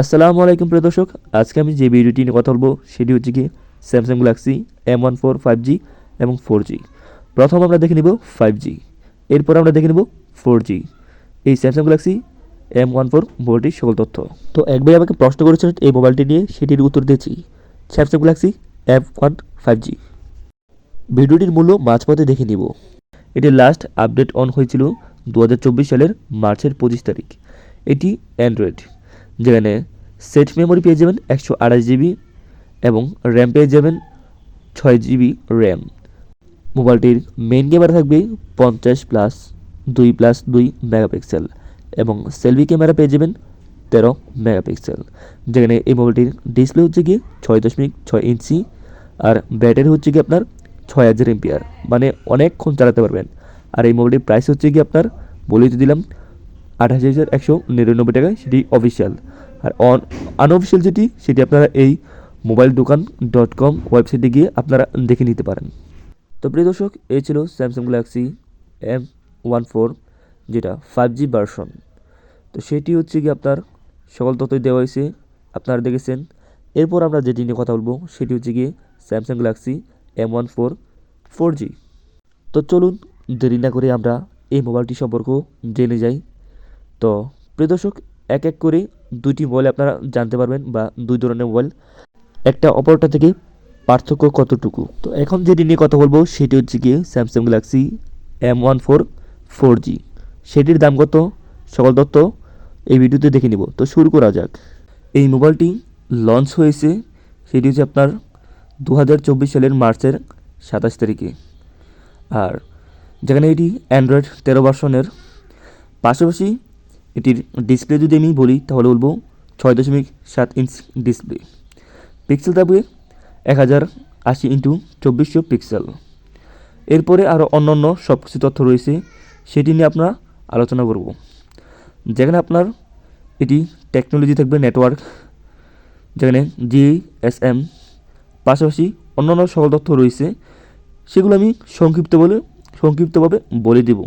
আসসালামু আলাইকুম প্রিয় দর্শক, আজকে আমি যে ভিডিওটি নিয়ে কথা বলব সেটি হচ্ছে কি Samsung Galaxy M one four five G এবং ফোর জি প্রথম আমরা দেখে নিব ফাইভ জি এরপর আমরা দেখে নেব ফোর জি এই Samsung Galaxy M one four মোবাইলটির সকল তথ্য। তো এক ভাই আমাকে প্রশ্ন করেছিলেন এই মোবাইলটি নিয়ে, সেটির উত্তর দিয়েছি Samsung Galaxy M one five G ভিডিওটির মূল্য মাঝপথে দেখে নিব। এটির লাস্ট আপডেট অন হয়েছিল দু হাজার চব্বিশ সালের মার্চের পঁচিশ তারিখ। এটি অ্যান্ড্রয়েড যেখানে সেট মেমোরি পেয়ে যাবেন একশো আঠাশ জিবি এবং র্যাম পেয়ে যাবেন ছয় জিবি র্যাম মোবাইলটির মেন ক্যামেরা থাকবে পঞ্চাশ প্লাস দুই প্লাস দুই মেগাপিক্সেল এবং সেলফি ক্যামেরা পেয়ে যাবেন তেরো মেগাপিক্সেল যেখানে এই মোবাইলটির ডিসপ্লে হচ্ছে গিয়ে ছয় দশমিক ছয় ইঞ্চি আর ব্যাটারি হচ্ছে কি আপনার ছয় হাজার এমপিআর মানে অনেকক্ষণ চালাতে পারবেন। আর এই মোবাইলটির প্রাইস হচ্ছে কি আপনার বলেই তো দিলাম আঠাশ হাজার একশো নিরানব্বই টাকায় সেটি অফিসিয়াল আর অন আনঅফিসিয়াল যেটি, সেটি আপনারা এই মোবাইল দোকান ডট কম ওয়েবসাইটে গিয়ে আপনারা দেখে নিতে পারেন। তো প্রিয় দর্শক, এই ছিল Samsung Galaxy M one four যেটা ফাইভ জি ভার্সন তো সেটি হচ্ছে কি আপনার সকল তথ্যই দেওয়া হয়েছে, আপনারা দেখেছেন। এরপর আমরা যেটি নিয়ে কথা বলব, সেটি হচ্ছে গিয়ে Samsung Galaxy M one four four G তো চলুন দেরি না করে আমরা এই মোবাইলটি সম্পর্কেও জেনে যাই। তো প্রিয় দর্শক, এক এক করে দুইটি মোবাইল আপনারা জানতে পারবেন বা দুই ধরনের মোবাইল একটা অপরটা থেকে পার্থক্য কতটুকু? তো এখন যেটি নিয়ে কথা বলব, সেটি হচ্ছে গিয়ে Samsung Galaxy M one four four G সেটির দাম কত? সকল তথ্য এই ভিডিওতে দেখে নিব। তো শুরু করা যাক। এই মোবাইলটি লঞ্চ হয়েছে, সেটি হচ্ছে আপনার দু হাজার চব্বিশ সালের মার্চের সাতাশ তারিখে। আর যেখানে এটি অ্যান্ড্রয়েড তেরো ভার্সনের পাশাপাশি এটির ডিসপ্লে যদি আমি বলি, তাহলে বলব ছয় দশমিক সাত ইঞ্চ ডিসপ্লে পিক্সেল থাকবে এক হাজার আশি ইন্টু চব্বিশশো পিক্সেল এরপরে আরও অন্য অন্য সব কিছু তথ্য রয়েছে, সেটি নিয়ে আপনারা আলোচনা করব। যেখানে আপনার এটি টেকনোলজি থাকবে নেটওয়ার্ক যেখানে জিএসএম পাশাপাশি অন্যান্য সকল তথ্য রয়েছে, সেগুলো আমি সংক্ষিপ্ত বলে, সংক্ষিপ্তভাবে বলে দেব।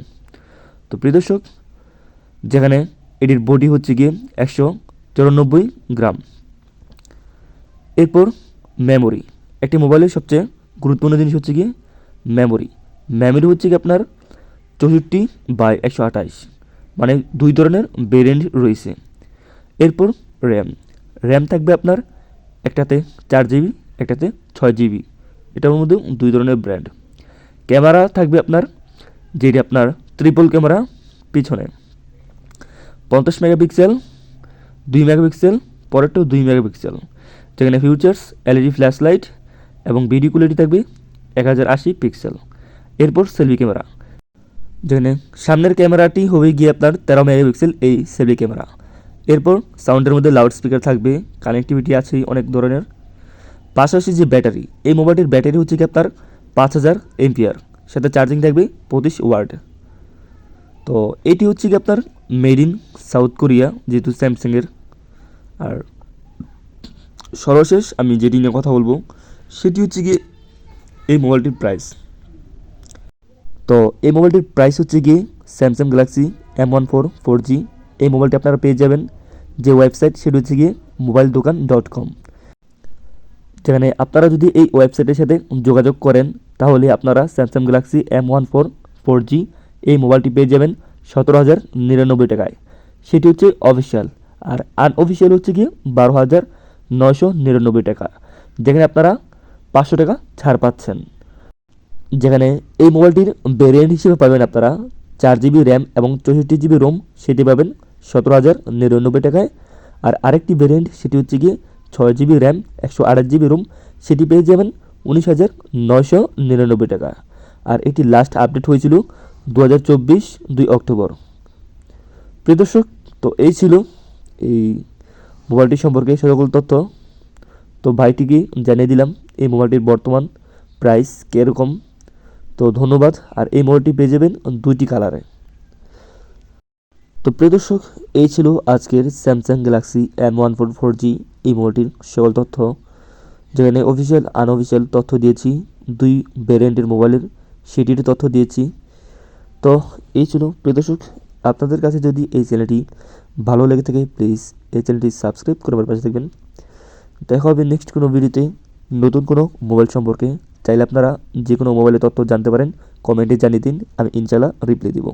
তো প্রিয় দর্শক, যেখানে এটির বডি হচ্ছে গিয়ে একশো চুরানব্বই গ্রাম। এরপর মেমোরি একটি মোবাইলের সবচেয়ে গুরুত্বপূর্ণ জিনিস হচ্ছে গিয়ে মেমোরি মেমোরি হচ্ছে কি আপনার চৌষট্টি বাই একশো আঠাশ মানে দুই ধরনের ভেরিয়েন্ট রয়েছে। এরপর র্যাম র্যাম থাকবে আপনার একটাতে চার জিবি একটাতে ছয় জিবি এটার মধ্যে দুই ধরনের ব্র্যান্ড ক্যামেরা থাকবে আপনার, যেটি আপনার ট্রিপল ক্যামেরা পিছনে। পঞ্চাশ মেগাপিক্সেল, দুই মেগাপিক্সেল, পরেরটাও দুই মেগাপিক্সেল। যেখানে ফিউচার্স এলইডি ফ্ল্যাশ লাইট এবং ভিডিও কোয়ালিটি থাকবে এক হাজার আশি পিক্সেল এরপর সেলফি ক্যামেরা যেখানে সামনের ক্যামেরাটি হবে গিয়ে আপনার তেরো মেগাপিক্সেল এই সেলফি ক্যামেরা এরপর সাউন্ডের মধ্যে লাউড স্পিকার থাকবে কানেক্টিভিটি আছে অনেক ধরনের। পাশাপাশি যে ব্যাটারি, এই মোবাইলটির ব্যাটারি হচ্ছে কি আপনার পাঁচ হাজার এমপিআর সাথে চার্জিং থাকবে পঁচিশ ওয়ার্ড তো এটি হচ্ছে কি আপনার মেড ইন সাউথ কোরিয়া, যেহেতু স্যামসাংয়ের। আর সর্বশেষ আমি যেটি নিয়ে কথা বলব, সেটি হচ্ছে গিয়ে এই মোবাইলটির প্রাইস তো এই মোবাইলটির প্রাইস হচ্ছে গিয়ে Samsung Galaxy M one four four G এই মোবাইলটি আপনারা পেয়ে যাবেন যে ওয়েবসাইট সেটি হচ্ছে গিয়ে মোবাইল দোকান ডট কম যেখানে আপনারা যদি এই ওয়েবসাইটের সাথে যোগাযোগ করেন, তাহলে আপনারা Samsung Galaxy M one four four G এই মোবাইলটি পেয়ে যাবেন সতেরো হাজার নিরানব্বই টাকায়। সেটি হচ্ছে অফিসিয়াল আর আনঅফিসিয়াল হচ্ছে গিয়ে বারো হাজার নয়শো নিরানব্বই টাকা, যেখানে আপনারা পাঁচশো টাকা ছাড় পাচ্ছেন। যেখানে এই মোবাইলটির ভেরিয়েন্ট হিসেবে পাবেন আপনারা চার জিবি র্যাম এবং চৌষট্টি জিবি রোম সেটি পাবেন সতেরো হাজার নিরানব্বই টাকায়। আর আরেকটি ভেরিয়েন্ট সেটি হচ্ছে গিয়ে ছয় জিবি র্যাম একশো আঠাশ জিবি রোম সেটি পেয়ে যাবেন উনিশ হাজার নয়শো নিরানব্বই টাকা। আর এটি লাস্ট আপডেট হয়েছিল দু হাজার চব্বিশ দুই অক্টোবর। প্রিয় দর্শক তো এই ছিল এই মোবাইলটি সম্পর্কে সকল তথ্য। তো ভাইটিকে জানিয়ে দিলাম, এই মোবাইলটির বর্তমান প্রাইস কীরকম। তো ধন্যবাদ, আর এই মোবাইলটি পেয়ে যাবেন দুইটি কালারে তো প্রিয় দর্শক, এই ছিল আজকের Samsung Galaxy M one four four G এই মোবাইলটির সকল তথ্য। যেখানে অফিসিয়াল আনঅফিসিয়াল তথ্য দিয়েছি, দুই ভ্যারিয়েন্টের মোবাইলের সেটির তথ্য দিয়েছি। তো এই ছিল প্রিয় দর্শক আপনাদের কাছে যদি এই চ্যানেলটি ভালো লেগে থাকে প্লিজ এই চ্যানেলটি সাবস্ক্রাইব করে পাশে থাকবেন। দেখা হবে নেক্সট কোনো ভিডিওতে নতুন কোনো মোবাইল সম্পর্কে। চাইলে আপনারা যে কোনো মোবাইলের তথ্য জানতে পারেন কমেন্টে জানিয়ে দিন, আমি ইনশাল্লাহ রিপ্লাই দিব।